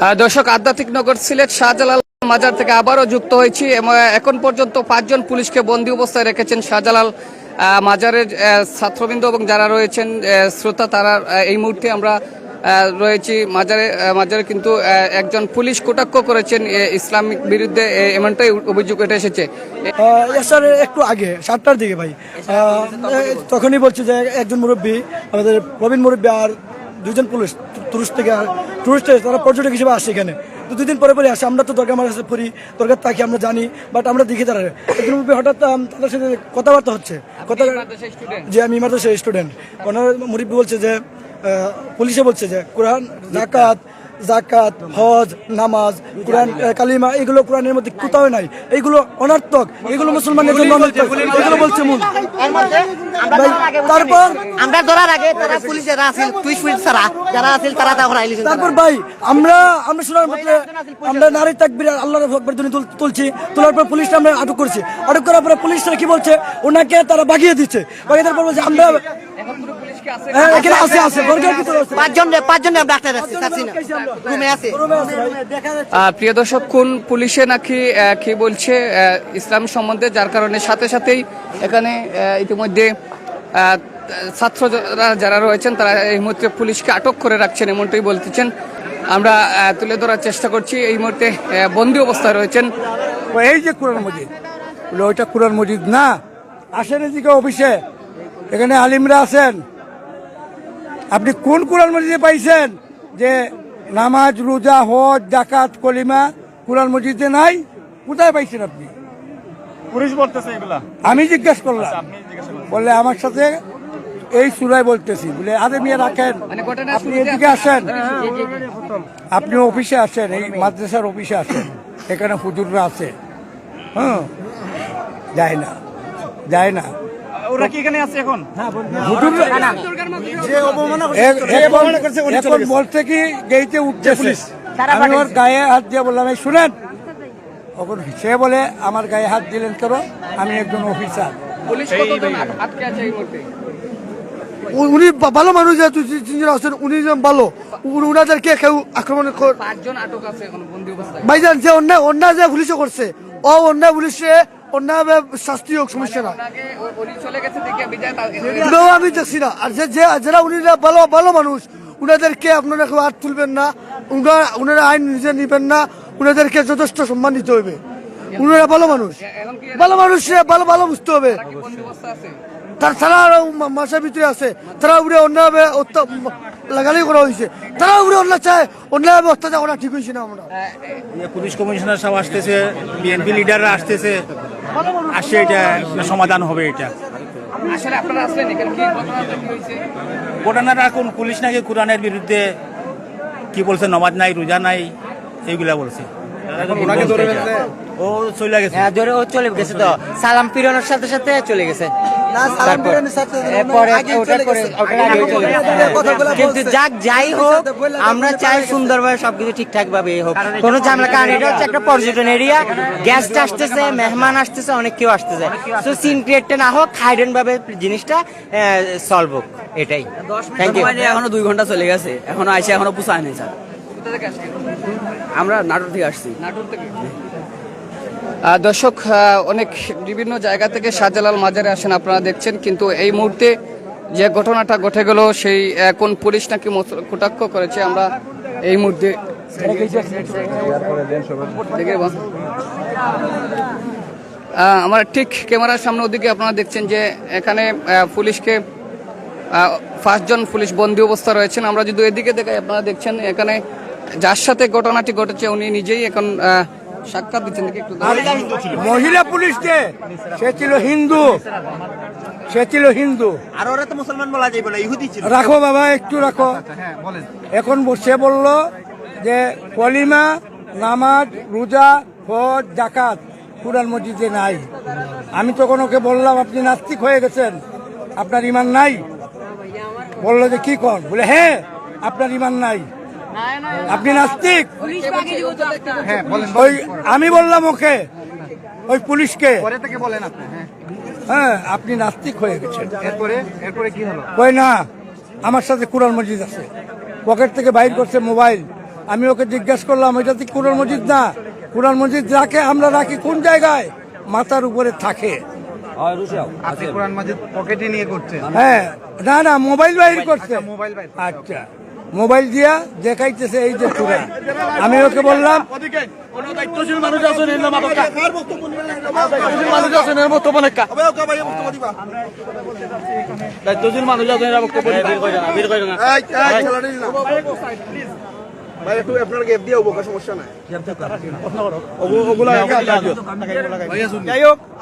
দর্শক, আধ্যাত্মিক নগর সিলেট শাহজালাল মাজার থেকে আবারও যুক্ত হয়েছি। এখন পর্যন্ত পাঁচজন পুলিশকে বন্দী অবস্থায় রেখেছেন শাহজালাল মাজারের ছাত্রবৃন্দ এবং যারা রয়েছেন শ্রোতা, তারা এই মুহূর্তে আমরা রয়েছি মাজারে মাজারে কিন্তু একজন পুলিশ কটাক্ষ করেছেন ইসলামিক বিরুদ্ধে এমনটাই অভিযোগ উঠে এসেছে। স্যার, একটু আগে, সাতটার দিকে ভাই। তখনই বলছে যে একজন মুরব্বী, আমাদের প্রবীণ মুরব্বী আর দুজন পুলিশ টুরিস্ট থেকে আর টুরিস্ট তারা পর্যটক হিসেবে আসে এখানে। তো দুদিন পরে পরে আসে। আমরা তো দরকার আমার কাছে পড়ি দরকার তাকে আমরা জানি বাট আমরা দেখি তারা। হঠাৎ তাদের সাথে কথাবার্তা হচ্ছে। কথা যে আমি মাদ্রাসার স্টুডেন্ট ওনার মুরিব্বী বলছে যে পুলিশে বলছে যে কোরআন জাকাত জাকাত হজ নামাজ কোরআন কালিমা এগুলো কোরআনের মধ্যে কোথাও নাই। এইগুলো অনর্থক। এগুলো মুসলমানের জন্য অনর্থক। এগুলো বলছে মূল। তারপর আমরা ধরার আগে তারা পুলিশেরা আছিল তুই পুলিশ ছাড়া যারা আছিল তারা তা হরাইলি তারপর ভাই আমরা আমরা শোনার মধ্যে আমরা নারী তাকবির আল্লাহর আকবার ধ্বনি তুলছি। তোলার পর পুলিশটা আমরা আটক করছি। আটক করার পরে পুলিশরা কি বলছে? ওনাকে তারা বাগিয়ে দিচ্ছে। বাগিয়ে দেওয়ার পর বলছে আমরা এখানে আছে আছে। বর্গের ভিতরে আছে। পাঁচজন পাঁচজন ডাক্তার আছে চাচ্ছি না ঘুমে আছে। প্রিয় দর্শক কোন পুলিশে নাকি কি বলছে ইসলাম সম্বন্ধে যার কারণে সাথে সাথেই এখানে ইতিমধ্যে ছাত্ররা যারা রয়েছেন তারা এই মুহূর্তে পুলিশকে আটক করে রাখছেন এমনটাই বলতেছেন। আমরা তুলে ধরার চেষ্টা করছি। এই মুহূর্তে বন্দি অবস্থায় রয়েছেন। এই যে কোরআন মজিদ। ওইটা কোরআন মজিদ না। আসেন এদিকে অফিসে। এখানে আলিমরা আছেন। আপনি কোন কোরআন মসজিদে পাইছেন? যে নামাজ রোজা হজ ডাকাত কলিমা কোরআন মসজিদে নাই? কোথায় পাইছেন আপনি? পুলিশ বলতেছে এগুলা। আমি জিজ্ঞেস করলাম। আপনি জিজ্ঞাসা করুন। বললে আমার সাথে এই সুরাই বলতেছি। বলে আরে মিয়া রাখেন। মানে আপনি এদিকে আসেন। আপনি অফিসে আসেন এই মাদ্রাসার অফিসে আসেন। এখানে হুজুররা আছে। হ্যাঁ যায় না। যায় না। ওরা কি এখানে আছে এখন? এখন- এখন বলছে কি গেইতে উঠতেছে আমি ওর গায়ে হাত দিয়ে বললাম এই শুনেন। তখন সে বলে আমার গায়ে হাত দিলেন কেন? আমি একজন অফিসার। পুলিশ কতজন আট- আটকে আছে এই মুহূর্তে? উ- উনি ভালো মানুষ যেহেতু তিনজন আছেন উনি ভালো। উনাদেরকে কেউ আক্রমণ কর পাঁচজন আটক আছে এখন বন্দি অবস্থায়। ভাইজান যে অন্যায় অন্যায় যে পুলিশে করছে ও অন্যায় পুলিশে অন্যায় শাস্তি হোক সমস্যা না উনি এটাও আমি দেখছি না। আর যে যে যারা উনি ভালো ভালো মানুষ উনাদেরকে আপনারা কেউ হাত তুলবেন না উনারা উনারা আইন নিজে নিবেন না উনাদেরকে যথেষ্ট সম্মান দিতে হবে। উনারা ভালো মানুষ। ভালো মানুষ ভালো ভালো বুঝতে হবে। তার আরও মা- মাসের ভিতরে আছে। তারা অন্যভাবে অত্য- লাগালি করা হয়েছে। তারা উপরে অন্য চায় অন্যভাবে অত্যাচার করা ঠিক হয়েছে না আমরা। পুলিশ কমিশনার সব আসতেছে বিএনপি লিডাররা আসতেছে। আসছে এটা সমাধান হবে এটা। আসলে আপনারা আসলেন এখানে কি ঘটনাটা কোন পুলিশ নাকি কোরআনের বিরুদ্ধে কি বলছে নমাজ নাই রোজা নাই এইগুলা বলছে। ও চলে গেছে। হ্যাঁ ও চলে গেছে তো। সালাম পিরানোর সাথে সাথে চলে গেছে। কিন্তু যাক যাই হোক আমরা চাই সুন্দরভাবে সবকিছু ঠিকঠাক ভাবে হোক। কোনো ঝামেলা কারণ এটা হচ্ছে একটা পর্যটন এরিয়া গেস্ট আসতেছে মেহমান আসতেছে অনেক কেউ আসতেছে। তো সিন ক্রিয়েটটা না হোক হাইডেন ভাবে জিনিসটা সলভ হোক এটাই। থ্যাংক ইউ এখনও দুই ঘণ্টা চলে গেছে। এখনও আইসে এখনও পুষায় নাই স্যার। আমরা নাটোর থেকে আসছি। নাটোর থেকে? দর্শক অনেক বিভিন্ন জায়গা থেকে শাহজালাল মাজারে আসেন আপনারা দেখছেন, কিন্তু এই মুহূর্তে যে ঘটনাটা ঘটে গেল, সেই কোন পুলিশ নাকি কটাক্ষ করেছে, আমরা এই মুহূর্তে আমার ঠিক ক্যামেরার সামনে ওদিকে আপনারা দেখছেন যে এখানে পুলিশকে পাঁচজন পুলিশ বন্দী অবস্থা রয়েছেন। আমরা যদি এদিকে দেখাই, আপনারা দেখছেন এখানে যার সাথে ঘটনাটি ঘটেছে, উনি নিজেই এখন সাক্ষাৎ দিচ্ছেন একটু মহিলা পুলিশ যে সে ছিল হিন্দু। সে ছিল হিন্দু। আর ওরা তো মুসলমান বলা যাবে না ইহুদি ছিল। রাখো বাবা একটু রাখো। এখন সে বলল যে কলিমা নামাজ রোজা হজ জাকাত কুরআন মসজিদে নাই। আমি তখন ওকে বললাম আপনি নাস্তিক হয়ে গেছেন। আপনার ইমান নাই? বলল যে কি কর বলে হ্যাঁ আপনার ইমান নাই। আপনি নাস্তিক? ওই আমি বললাম ওকে। ওই পুলিশকে। হ্যাঁ। আপনি নাস্তিক হয়ে গেছেন। এরপরে এরপরে কি হলো? কই না আমার সাথে কোরআন মসজিদ আছে। পকেট থেকে বাইর করছে মোবাইল। আমি ওকে জিজ্ঞাসা করলাম এটা তো কোরআন মসজিদ না? কোরআন মসজিদ রাখে আমরা রাখি কোন জায়গায়? মাথার উপরে থাকে। আপনি কোরআন মাজিদ পকেটে নিয়ে করছেন। হ্যাঁ না না মোবাইল বাইর করছে। মোবাইল আচ্ছা। মোবাইল দিয়া দেখাইতেছে এই যে কোরআন আমি ওকে বললাম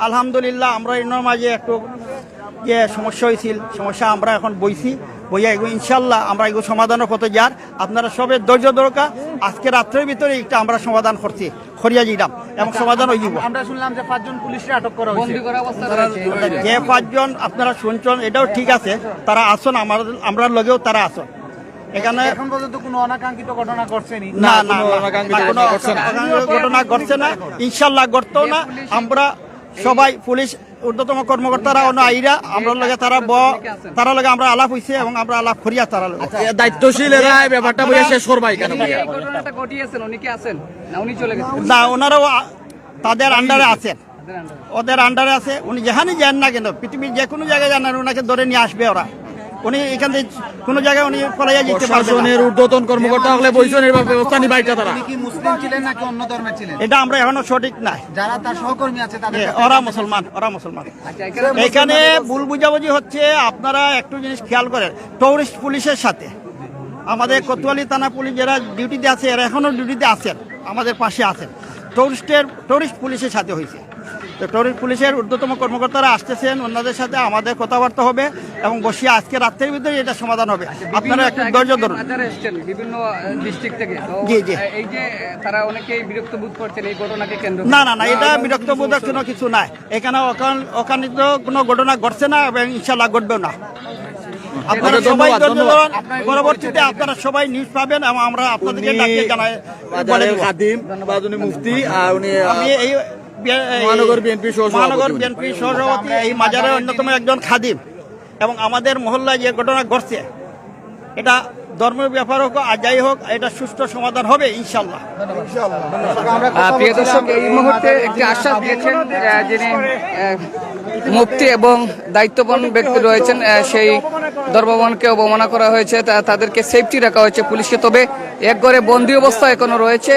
আলহামদুলিল্লাহ, আমরা এর মাঝে একটু সমস্যা হয়েছিল, সমস্যা আমরা এখন বইছি। বইয়া এগুলো ইনশাল্লাহ আমরা এগুলো সমাধানের পথে যার। আপনারা সবে ধৈর্য দরকার আজকে রাত্রের ভিতরে একটা আমরা সমাধান করছি। খরিয়া জিরাম এবং সমাধান হয়ে যাব। আমরা শুনলাম যে পাঁচজন পুলিশে আটক করা হয়েছে। বন্দি করা অবস্থা রয়েছে। যে পাঁচজন আপনারা শুনছেন এটাও ঠিক আছে। তারা আসুন আমার আমরা লগেও তারা আসুন। এখানে এখন পর্যন্ত কোনো অনাকাঙ্ক্ষিত ঘটনা ঘটছেনি না? না ঘটনা ঘটছে না। ইনশাল্লাহ ঘটতো না। আমরা সবাই পুলিশ ঊর্ধ্বতম কর্মকর্তারা অন্য আইরা আমরা লগে তারা ব তারা লগে আমরা আলাপ হইছে এবং আমরা আলাপ করিয়া তারা লগে। দায়িত্বশীল এরা এই ব্যাপারটা বুঝে শেষ করবাই কেন ঘটনাটা ঘটিয়েছেন উনি কি আছেন? না উনি চলে গেছেন? না ওনারাও তাদের আন্ডারে আছেন। ওদের আন্ডারে আছে উনি যেখানে যান না কেন পৃথিবীর যে কোনো জায়গায় যান ওনাকে ধরে নিয়ে আসবে ওরা। উনি এখান থেকে কোনো জায়গায় উনি পলাইয়া যেতে। প্রশাসনের ঊর্ধ্বতন কর্মকর্তা হলে বইছেন ব্যবস্থা নিবা এটা তারা। উনি কি মুসলিম ছিলেন নাকি অন্য ধর্মের ছিলেন? এটা আমরা এখনও সঠিক নাই। যারা তার সহকর্মী আছে তাদের ওরা মুসলমান ওরা মুসলমান। আচ্ছা এখানে এখানে ভুল বুঝাবুঝি হচ্ছে আপনারা একটু জিনিস খেয়াল করেন টুরিস্ট পুলিশের সাথে। আমাদের কোতোয়ালি থানা পুলিশ যারা ডিউটিতে আছে এরা এখনও ডিউটিতে আছেন আমাদের পাশে আছেন। টুরিস্টের টুরিস্ট পুলিশের সাথে হয়েছে। তো পুলিশের ঊর্ধ্বতম কর্মকর্তারা আসতেছেন ওনাদের সাথে আমাদের কথাবার্তা হবে এবং বসিয়ে আজকে রাত্রের ভিতরে এটা সমাধান হবে। আপনারা একটু ধৈর্য ধরুন। বিভিন্ন ডিস্ট্রিক্ট থেকে। জি, জি। এই যে তারা অনেকেই বিরক্ত বোধ করছেন এই ঘটনাকে কেন্দ্র না না না এটা বিরক্তবোধক কোনো কিছু নাই। এখানে অকান- অকানিত কোনো ঘটনা ঘটছে না এবং ইনশাল্লাহ ঘটবেও না। আপনারা সবাই ধরুন। পরবর্তীতে আপনারা সবাই নিউজ পাবেন এবং আমরা আপনাদেরকে ডাকিয়ে জানাই খাদিম মুফতি আর উনি আমি এই মহানগর মহানগর বিএনপি এই মাজারের অন্যতম একজন খাদিম। এবং আমাদের মহল্লায় যে ঘটনা ঘটছে এটা ধর্মের ব্যাপার হোক আর যাই হোক এটা সুষ্ঠু সমাধান হবে ইনশাল্লাহ আহ, প্রিয় দর্শক এই মুহূর্তে একটি আশ্বাস দিয়েছেন যিনি মুফতি এবং দায়িত্ববান ব্যক্তি রয়েছেন সেই ধর্মবনকে অবমাননা করা হয়েছে তা- তাদেরকে সেফটি রাখা হয়েছে পুলিশকে। তবে এক ঘরে বন্দি অবস্থা এখনও রয়েছে।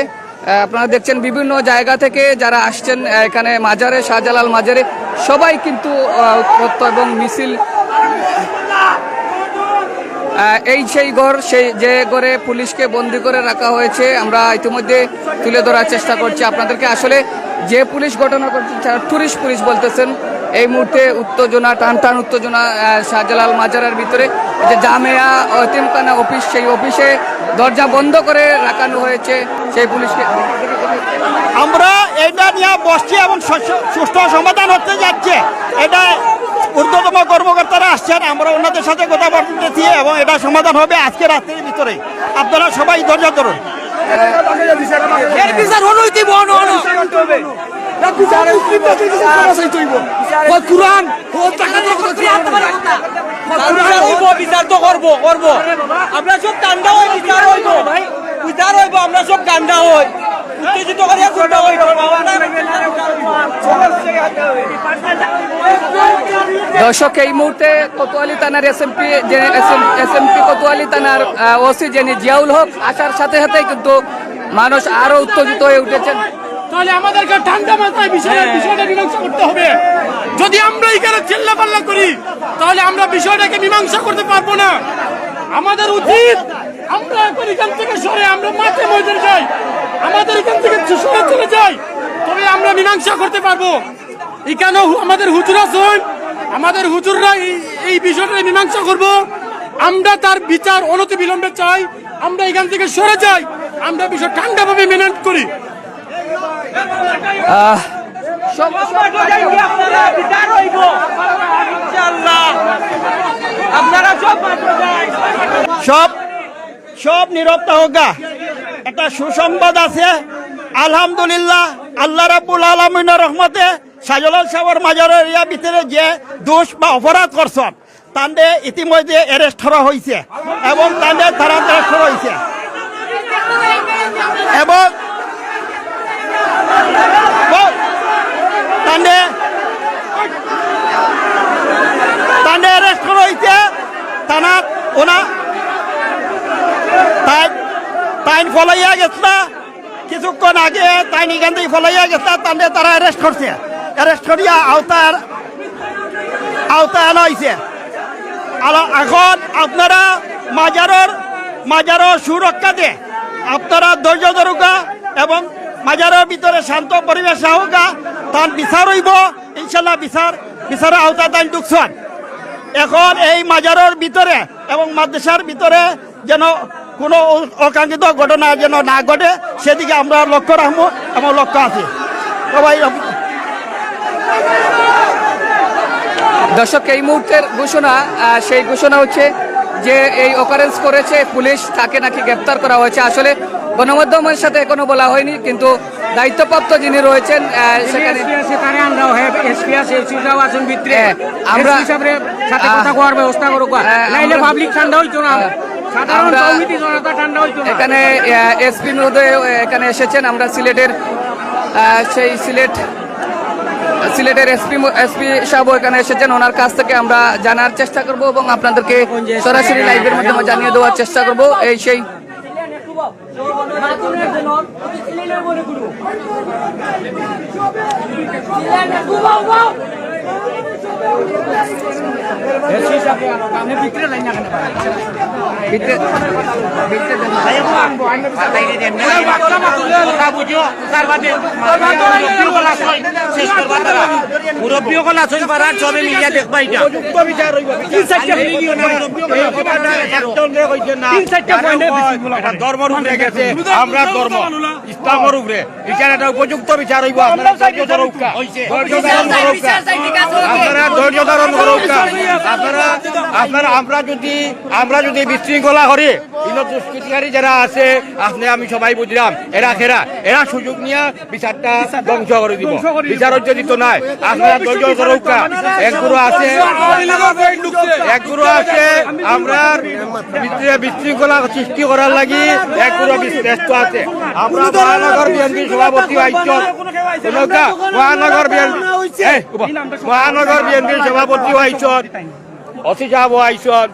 আপনারা দেখছেন বিভিন্ন জায়গা থেকে যারা আসছেন এখানে মাজারে, শাহজালাল মাজারে, সবাই কিন্তু এবং মিছিল এই সেই ঘর, সেই যে ঘরে পুলিশকে বন্দি করে রাখা হয়েছে, আমরা ইতিমধ্যে তুলে ধরার চেষ্টা করছি আপনাদেরকে। আসলে যে পুলিশ ঘটনা করছে টুরিস্ট পুলিশ বলতেছেন, এই মুহূর্তে উত্তেজনা টান টান উত্তেজনা শাহজালাল মাজারের ভিতরে। যে জামেয়া, অতিমখানা অফিস সেই অফিসে দরজা বন্ধ করে রাখানো হয়েছে সেই পুলিশকে। আমরা এটা নিয়ে বসছি এবং সুষ্ঠু- সমাধান হতে যাচ্ছে। এটা ঊর্ধ্বতম কর্মকর্তারা আসছেন আমরা ওনাদের সাথে কথা বলতেছি এবং এটা সমাধান হবে আজকে রাত্রির ভিতরে। আপনারা সবাই ধৈর্য ধরুন। বিচার তো করব করব। আমরা সব কান্দা হই বিচার হইব। ভাই বিচার হইব আমরা সব কান্দা হই। উত্তেজিত করিয়া কান্দা হইব দর্শক এই মুহূর্তে কোতোয়ালি থানার এসএমপি যে এসএমপি কোতোয়ালি থানার ওসি যিনি জিয়াউল হক আসার সাথে সাথে কিন্তু মানুষ আরও উত্তেজিত হয়ে উঠেছেন। তাহলে আমাদেরকে ঠান্ডা মাথায় বিষয়টা মীমাংসা করতে হবে। যদি আমরা এখানে চিল্লা পাল্লা করি, তাহলে আমরা বিষয়টাকে মীমাংসা করতে পারব না। আমাদের উচিত আমরা এখন এখান থেকে সরে, আমরা মাঠে ময়দানে যাই। আমাদের এখান থেকে সরে চলে যাই, তবে আমরা মীমাংসা করতে পারব। এখানে হু- আমাদের হুজুর আছেন? আমাদের হুজুররা এই- বিষয়টা মীমাংসা করব। আমরা তার বিচার অনতি বিলম্বে চাই, আমরা এখান থেকে সরে যাই, আমরা বিষয় ঠান্ডাভাবে মেনে করি। সব সব নিরবতা হোগা একটা সুসংবাদ আছে। আলহামদুলিল্লাহ, আল্লাহ রাবুল আলমিনের রহমতে সাজলাল সাহর মাজার এরিয়া ভিতরে যে দোষ বা অপরাধ করছেন, তান্দে ইতিমধ্যে অ্যারেস্ট করা হয়েছে এবং তান্দে তারা অ্যারেস্ট করা হয়েছে এবং তান্ডে তান্ডে অ্যারেস্ট করা হয়েছে থানাত ওনা তাই, তাইন ফলাইয়া গেছে কিছুক্ষণ আগে তাইন এখান থেকে ফলাইয়া গেছে তান্ডে তারা অ্যারেস্ট করছে। অ্যারেস্ট করিয়া আওতার আওতায় আনা হয়েছে এখন আপনারা মাজারের মাজারও সুরক্ষা দিয়ে আপনারা ধৈর্য ধরুকা এবং মাজারের ভিতরে শান্ত পরিবেশ হোকা তার বিচার হইব। ইনশাল্লাহ বিচার বিচারের আওতায় তাই ঢুকছেন। এখন এই মাজারের ভিতরে এবং মাদ্রাসার ভিতরে যেন কোনো অকাঙ্ক্ষিত ঘটনা যেন না ঘটে, সেদিকে আমরা লক্ষ্য রাখব এবং লক্ষ্য আছে। সবাই দর্শক, এই মুহূর্তের ঘোষণা সেই ঘোষণা হচ্ছে যে এই অকারেন্স করেছে পুলিশ, তাকে নাকি গ্রেপ্তার করা হয়েছে। আসলে গণমাধ্যমের সাথে এখনও বলা হয়নি কিন্তু দায়িত্বপ্রাপ্ত যিনি রয়েছেন সেখানে আমরা হ্যাঁ, এখানে এসপি মহোদয় এখানে এসেছেন। আমরা সিলেটের সেই সিলেট সিলেটের এসপি এসপি সাহেব এখানে এসেছেন। ওনার কাছ থেকে আমরা জানার চেষ্টা করব এবং আপনাদেরকে সরাসরি লাইভের মাধ্যমে জানিয়ে দেওয়ার চেষ্টা করব। এই সেই Silence, go, go, go! ভিতরে- ভিতরে দেন। ধর্মর উপরে গেছে আমরা ধর্ম। ইসলামর উপরে বিচার একটা উপযুক্ত বিচার হইব আপনারা ধৈর্য ধারণ করৌকা। আপনারা আপনারা আপনারা আমরা যদি আমরা যদি বিশৃঙ্খলা করি কিন্তু দুষ্কৃতিকারী যারা আছে আপনি আমি সবাই বুঝলাম এরা খেরা এরা সুযোগ নিয়ে বিচারটা ধ্বংস করে দিব। বিচার দিত নাই আপনারা ধৈর্য ধরৌকা একগুলো আছে একগুলো আছে আমরা বিশৃঙ্খলা সৃষ্টি করার লাগি একগুলো ব্যস্ত আছে। আমরা মহানগর বিএনপি সভাপতি শুনকা মহানগর বিএনপি মহানগর বিএনপি সভাপতি আইচন অসি সাহেব।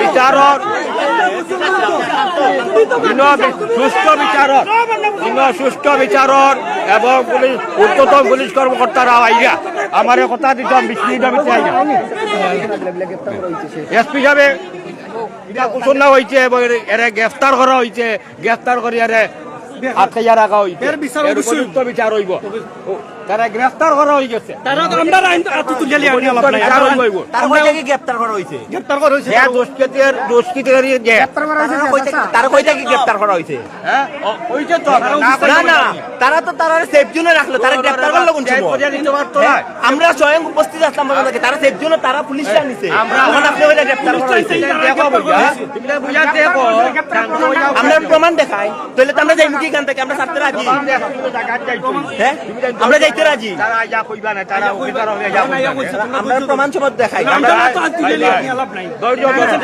বিচারক। সুস্থ বিচারক। সুস্থ বিচারক এবং পুলিশ উচ্চতম পুলিশ কর্মকর্তারা আইয়া আমার কথা দিতাম বিস্মিত আইয়া এসপি সাহেব এটা ঘোষণা হয়েছে এরে গ্রেফতার করা হয়েছে গ্রেফতার করে এরে রাখা হয়েছে। বিচার হইব। তারা গ্রেফতার করা হয়ে গেছে। উপযুক্ত বিচার হইব গ্রেপ্তার করা হয়েছে। হ্যাঁ দুষ্কৃতির দুষ্কৃতিকারী যে তারা কইটা কি গ্রেপ্তার করা হয়েছে? হ্যাঁ ও- ওইটা তো না না। তারা তো তারা সেফ জোনে রাখল তারা গ্রেপ্তার করল কোন পারতো না। আমরা স্বয়ং উপস্থিত আসলাম তারা সেফ জোনে তারা পুলিশরা নিছে। আমরা- আপনি ওইটা গ্রেপ্তার করা বুঝা দেখো, আমরা প্রমাণ দেখাই। তাহলে তো আমরা যাই কি এখান থেকে? আমরা ছাড়তে রাজি। হ্যাঁ? আমরা রাজি? তারা আইয়া কইবা না, তারা অফিসার হলে আইয়া কইবা আমরা প্রমাণ সহ দেখাই। আমরা ধৈর্য ধরো।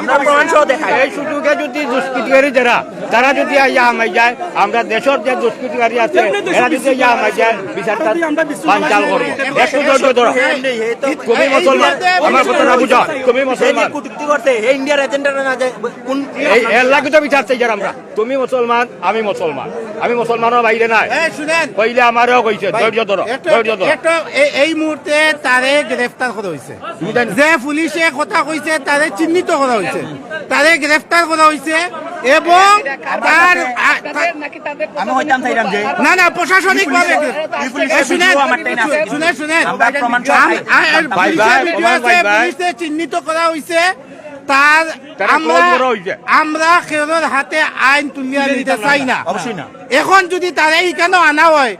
আমরা প্রমাণ সহ দেখাই। এই সুযোগে যদি দুষ্কৃতিকারী যারা তারা যদি আইয়া আমাই যায় আমরা দেশের যে দুষ্কৃতিকারী আছে এরা যদি আইয়া আমাই যায় বিচারটা বানচাল করব। একটু ধৈর্য ধরো। তুমি মুসলমান। আমার কথা বুঝো তুমি মুসলমান। কুটুক্তি করতে এই ইন্ডিয়ার এজেন্ডারা না যায় কোন এর লাগে তো বিচার চাই যার আমরা। তুমি মুসলমান আমি মুসলমান। আমি মুসলমানের বাইরে নাই। শুনেন। কইলে আমারও কইছে ধৈর্য ধরো ধৈর্য ধরো। এই- মুহূর্তে তারে গ্রেফতার করা হয়েছে যে পুলিশে কথা কইছে তারে চিহ্নিত করা হয়েছে তারে গ্রেফতার করা হয়েছে এবং তার আমি হইতাম চাইলাম যে না না প্রশাসনিক ভাবে শুনেন। পুলিশে চিহ্নিত করা হয়েছে তার আমরা আমরা হাতে আইন তুলিয়া দিতে চাই না। অবশ্যই না। এখন যদি তারা এই কেন আনা হয়